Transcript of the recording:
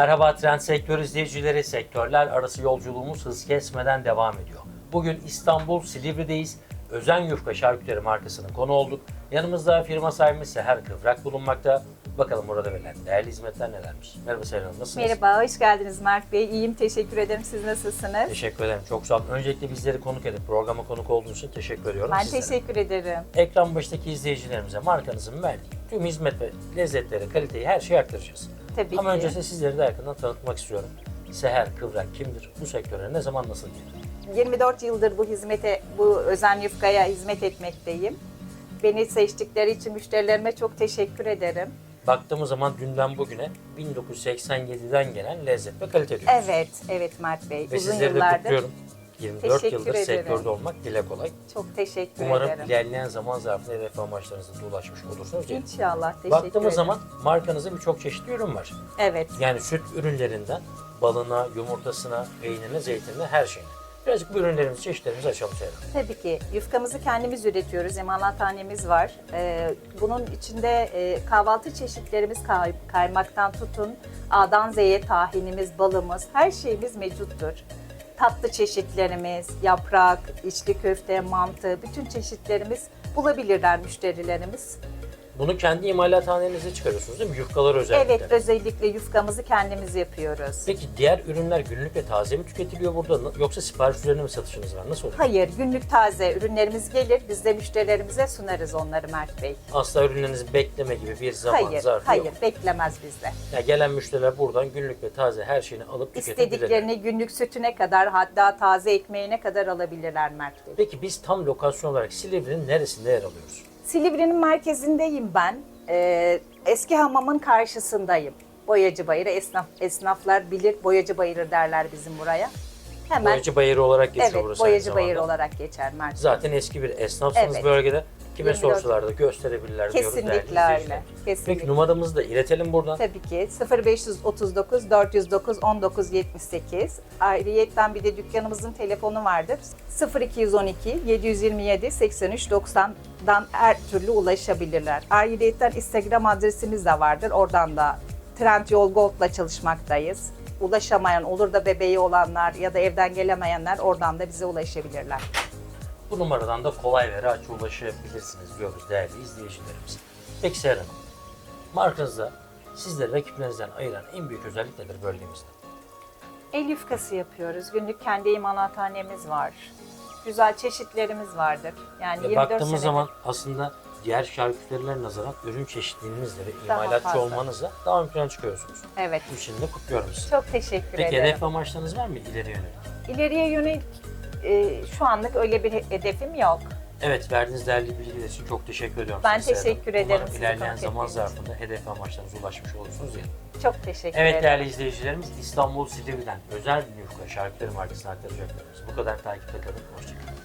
Merhaba Trend Sektör izleyicileri. Sektörler arası yolculuğumuz hız kesmeden devam ediyor. Bugün İstanbul Silivri'deyiz. Özen Yufka Şarküteri markasının konu olduk. Yanımızda firma sahibi Seher Kıvrak bulunmakta. Bakalım burada verilen değerli hizmetler nelermiş. Merhaba Seher Hanım, nasılsınız? Merhaba, hoş geldiniz Mert Bey. İyiyim, teşekkür ederim. Siz nasılsınız? Teşekkür ederim. Çok sağ olun. Öncelikle bizleri konuk edip programa konuk olduğunuz için teşekkür ediyorum Ben sizlere. teşekkür ederim. Ekran başındaki izleyicilerimize markanızın verdiği tüm hizmet ve lezzetleri, kaliteyi her şeyi aktaracağız. Tabii Ama ki. öncesinde sizleri de yakından tanıtmak istiyorum. Seher Kıvrak kimdir? Bu sektöre ne zaman nasıl girdi? 24 yıldır bu hizmete, bu özen yufkaya hizmet etmekteyim. Beni seçtikleri için müşterilerime çok teşekkür ederim. Baktığımız zaman dünden bugüne 1987'den gelen lezzet ve kalite diyoruz. Evet, evet Mert Bey. Ve Uzun sizleri de yıllardır kutluyorum. 24 Teşekkür yıldır ederim. sektörde olmak dile kolay. çok teşekkür Umarım ederim. ilerleyen zaman zarfında hedef amaçlarınıza da ulaşmış olursunuz diye. İnşallah, teşekkür Baktığımız ederim. zaman markanızda birçok çeşitli ürün var. Evet, Yani süt ürünlerinden balına, yumurtasına, peynirine, zeytinine her şeyine. Birazcık bu ürünlerimizi, çeşitlerimizi açalım Seher Hanım. tabii ki. Yufkamızı kendimiz üretiyoruz. Emanathanemiz var. Ee, bunun içinde e, kahvaltı çeşitlerimiz kay- kaymaktan tutun, A'dan Z'ye tahinimiz, balımız, her şeyimiz mevcuttur. Tatlı çeşitlerimiz, yaprak, içli köfte, mantı, bütün çeşitlerimiz bulabilirler müşterilerimiz. Bunu kendi imalathanenize çıkarıyorsunuz değil mi? Yufkalar özellikle. Evet, özellikle yufkamızı kendimiz yapıyoruz. Peki diğer ürünler günlük ve taze mi tüketiliyor burada yoksa sipariş üzerine mi satışınız var? Nasıl oluyor? Hayır, günlük taze ürünlerimiz gelir. Biz de müşterilerimize sunarız onları Mert Bey. Asla ürünlerinizi bekleme gibi bir zaman Hayır, zarfı hayır, yok. beklemez bizde. Yani gelen müşteriler buradan günlük ve taze her şeyini alıp tüketebilirler. İstediklerini günlük sütüne kadar hatta taze ekmeğine kadar alabilirler Mert Bey. Peki biz tam lokasyon olarak Silivri'nin neresinde yer alıyoruz? Silivri'nin merkezindeyim ben. Ee, eski hamamın karşısındayım. Boyacı Bayırı esnaf esnaflar bilir Boyacı Bayırı derler bizim buraya. Hemen Boyacı Bayırı olarak geçiyor evet burası aynı Boyacı Bayırı olarak geçer Mert Bey. Zaten eski bir esnafsınız Evet. bölgede. Kime 24 sorsalar da gösterebilirler diyoruz değerli Kesinlikle izleyiciler. öyle. Kesinlikle. Peki numaramızı da iletelim buradan. Tabii ki 0539 409 1978. Ayrıyetten bir de dükkanımızın telefonu vardır. 0212 727 83 90'dan her türlü ulaşabilirler. Ayrıyetten Instagram adresimiz de vardır. Oradan da Trendyol Gold'la çalışmaktayız. Ulaşamayan olur da bebeği olanlar ya da evden gelemeyenler oradan da bize ulaşabilirler. Bu numaradan da kolay ve rahatça ulaşabilirsiniz diyoruz değerli izleyicilerimiz. Peki Seher Hanım, markanızda sizleri rakiplerinizden ayıran en büyük özellik nedir bölgemizde? El yufkası yapıyoruz. Günlük kendi imalathanemiz var. Güzel çeşitlerimiz vardır. Yani Ve 24 baktığımız senedir- zaman aslında diğer şarküterilere nazaran ürün çeşitliliğinizle ve Daha imalatçı fazla. olmanızla daha ön plana çıkıyorsunuz. Evet. Bu için de kutluyorum sizi. Çok teşekkür Peki ederim. hedef ve amaçlarınız var mı ileriye yönelik? İleriye yönelik e, şu anlık öyle bir hedefim yok. Evet, verdiğiniz değerli bilgiler için çok teşekkür ediyorum. Ben size teşekkür ederim Umarım sizi ilerleyen konuk zaman ettiğiniz için. zarfında hedef amaçlarınıza ulaşmış olursunuz diye. Çok teşekkür Evet ederim. değerli izleyicilerimiz İstanbul Silivri'den özel bir yufka şarküteri markasını aktaracaklarımız. Bu kadar takipte kalın. Hoşçakalın.